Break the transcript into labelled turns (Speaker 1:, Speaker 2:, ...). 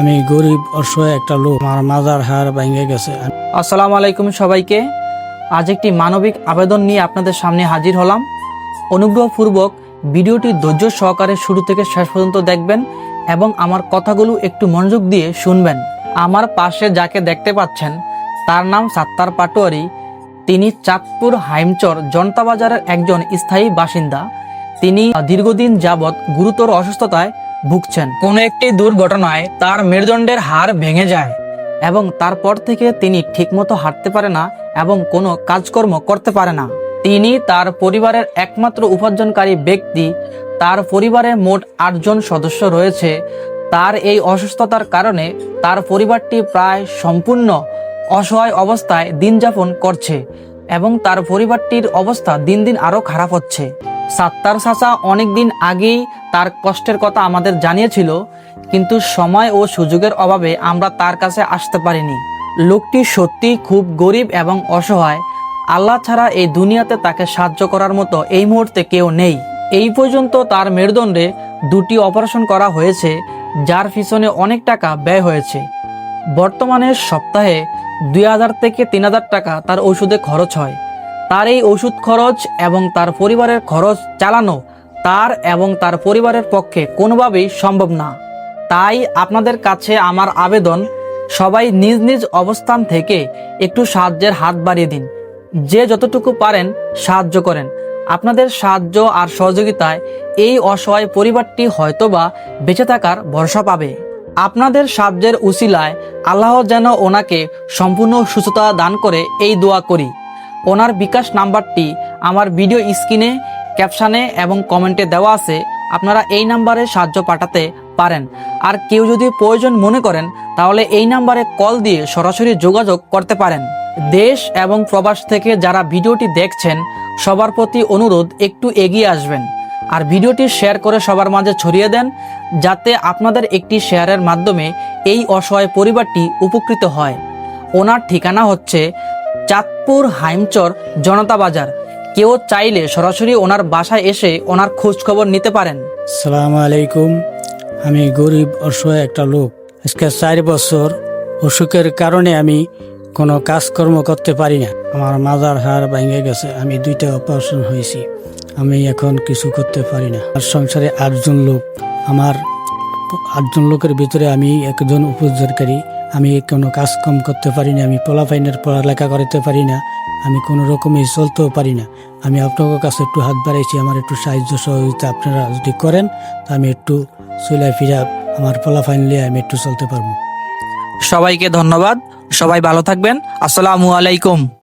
Speaker 1: আমি গরিব, অসহায় একটা লোক। আমার মাজার হার ভেঙে গেছে।
Speaker 2: আসসালামু আলাইকুম সবাইকে। আজ একটি মানবিক আবেদন নিয়ে আপনাদের সামনে হাজির হলাম। অনুগ্রহপূর্বক ভিডিওটি ধৈর্য সহকারে শুরু থেকে শেষ পর্যন্ত দেখবেন এবং আমার কথাগুলো একটু মনোযোগ দিয়ে শুনবেন। আমার পাশে যাকে দেখতে পাচ্ছেন, তার নাম সাত্তার পাটোয়ারি। তিনি চাঁদপুর হাইমচর জনতা বাজারের একজন স্থায়ী বাসিন্দা। তিনি দীর্ঘদিন যাবৎ গুরুতর অসুস্থতায় ভুগছেন। কোনো একটি দুর্ঘটনায় তার মেরুদণ্ডের হাড় ভেঙে যায় এবং তারপর থেকে তিনি ঠিকমতো হাঁটতে পারে না এবং কোনো কাজকর্ম করতে পারে না। তিনি তার পরিবারের একমাত্র উপার্জনকারী ব্যক্তি, তার পরিবারে মোট আটজন সদস্য রয়েছে। তার এই অসুস্থতার কারণে তার পরিবারটি প্রায় সম্পূর্ণ অসহায় অবস্থায় দিন যাপন করছে এবং তার পরিবারটির অবস্থা দিন দিন আরও খারাপ হচ্ছে। সাত্তার চাচা অনেকদিন আগেই তার কষ্টের কথা আমাদের জানিয়েছিল, কিন্তু সময় ও সুযোগের অভাবে আমরা তার কাছে আসতে পারিনি। লোকটি সত্যি খুব গরিব এবং অসহায়। আল্লাহ ছাড়া এই দুনিয়াতে তাকে সাহায্য করার মতো এই মুহূর্তে কেউ নেই। এই পর্যন্ত তার মেরুদণ্ডে দুটি অপারেশন করা হয়েছে, যার পিছনে অনেক টাকা ব্যয় হয়েছে। বর্তমানে সপ্তাহে দুই হাজার থেকে তিন হাজার টাকা তার ওষুধে খরচ হয়। তার এই ওষুধ খরচ এবং তার পরিবারের খরচ চালানো তার এবং তার পরিবারের পক্ষে কোনোভাবেই সম্ভব না। তাই আপনাদের কাছে আমার আবেদন, সবাই নিজ নিজ অবস্থান থেকে একটু সাহায্যের হাত বাড়িয়ে দিন। যে যতটুকু পারেন সাহায্য করেন। আপনাদের সাহায্য আর সহযোগিতায় এই অসহায় পরিবারটি হয়তোবা বেঁচে থাকার ভরসা পাবে। আপনাদের সাহায্যের উসিলায় আল্লাহ যেন ওনাকে সম্পূর্ণ সুস্থতা দান করে এই দোয়া করি। ওনার বিকাশ নাম্বারটি আমার ভিডিও স্ক্রিনে ক্যাপশনে এবং কমেন্টে দেওয়া আছে, আপনারা এই নাম্বারে সাহায্য পাঠাতে পারেন। আর কেউ যদি প্রয়োজন মনে করেন, তাহলে এই নাম্বারে কল দিয়ে সরাসরি যোগাযোগ করতে পারেন। দেশ এবং প্রবাস থেকে যারা ভিডিওটি দেখছেন, সবার প্রতি অনুরোধ, একটু এগিয়ে আসবেন। আর ভিডিওটি শেয়ার করে সবার মাঝে ছড়িয়ে দেন, যাতে আপনাদের একটি শেয়ারের মাধ্যমে এই অসহায় পরিবারটি উপকৃত হয়। ওনার ঠিকানা হচ্ছে চাঁদপুর হাইমচর জনতা বাজার কেউ চাইলে সরাসরি ওনার বাসায় এসে ওনার খোঁজ খবর নিতে পারেন।
Speaker 1: সালাম আলাইকুম। আমি গরিব অসহায় একটা লোক। আজকে চার বছর অসুখের কারণে আমি কোনো কাজকর্ম করতে পারি না। আমার মাজার হাড় ভেঙে গেছে। আমি দুইটা অপারেশন হয়েছি। আমি এখন কিছু করতে পারি না। আর সংসারে আটজন লোক। আমার আটজন লোকের ভিতরে আমি একজন উপযোগকারী আমি কোনো কাজ কম করতে পারি না আমি পোলা পোলাপাইনের পড়ালেখা করতে পারি না আমি কোনো রকমই চলতেও পারি না আমি আপনাদের কাছে একটু হাত বাড়াইছি, আমার একটু সাহায্য সহযোগিতা আপনারা যদি করেন, তা আমি একটু চলে ফিরা আমার পোলাপাইন নিয়ে আমি একটু চলতে পারব।
Speaker 2: সবাইকে ধন্যবাদ, সবাই ভালো থাকবেন, আসসালামু আলাইকুম।